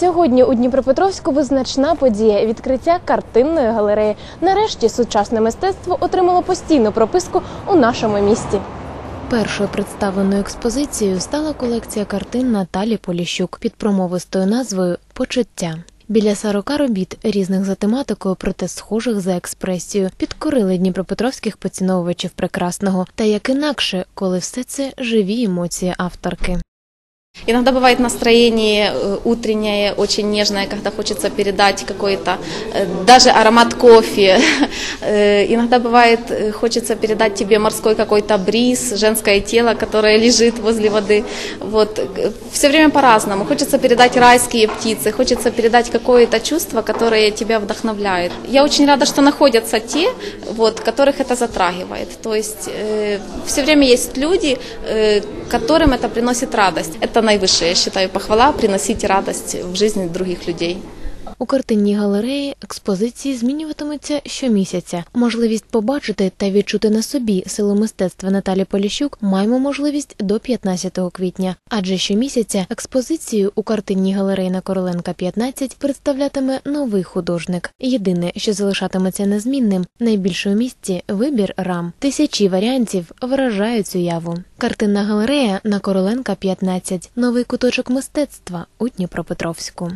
Сьогодні у Дніпропетровську визначна подія відкриття картинної галереї. Нарешті сучасне мистецтво отримало постійну прописку у нашому місті. Першою представленою експозицією стала колекція картин Наталі Поліщук під промовистою назвою Почуття. Біля 40 робіт різних за тематикою, проте схожих за експресією, підкорили дніпропетровських поціновувачів прекрасного. Та як інакше, коли все це живі емоції авторки. Иногда бывает настроение э, утреннее, очень нежное, когда хочется передать какой-то, э, даже аромат кофе. Э, Иногда бывает, э, хочется передать тебе морской какой-то бриз, женское тело, которое лежит возле воды. Вот. Все время по-разному. Хочется передать райские птицы, хочется передать какое-то чувство, которое тебя вдохновляет. Я очень рада, что находятся те, вот, которых это затрагивает. То есть все время есть люди, э, которым это приносит радость. Это наивысшая, я считаю, похвала приносить радость в жизни других людей. У картинній галереї експозиції змінюватимуться щомісяця. Можливість побачити та відчути на собі силу мистецтва Наталі Поліщук маємо можливість до 15 квітня. Адже щомісяця експозицію у картинній галереї на Короленка 15 представлятиме новий художник. Єдине, що залишатиметься незмінним, найбільше у місті вибір рам. Тисячі варіантів вражають уяву. Картинна галерея на Короленка 15 – новий куточок мистецтва у Дніпропетровську.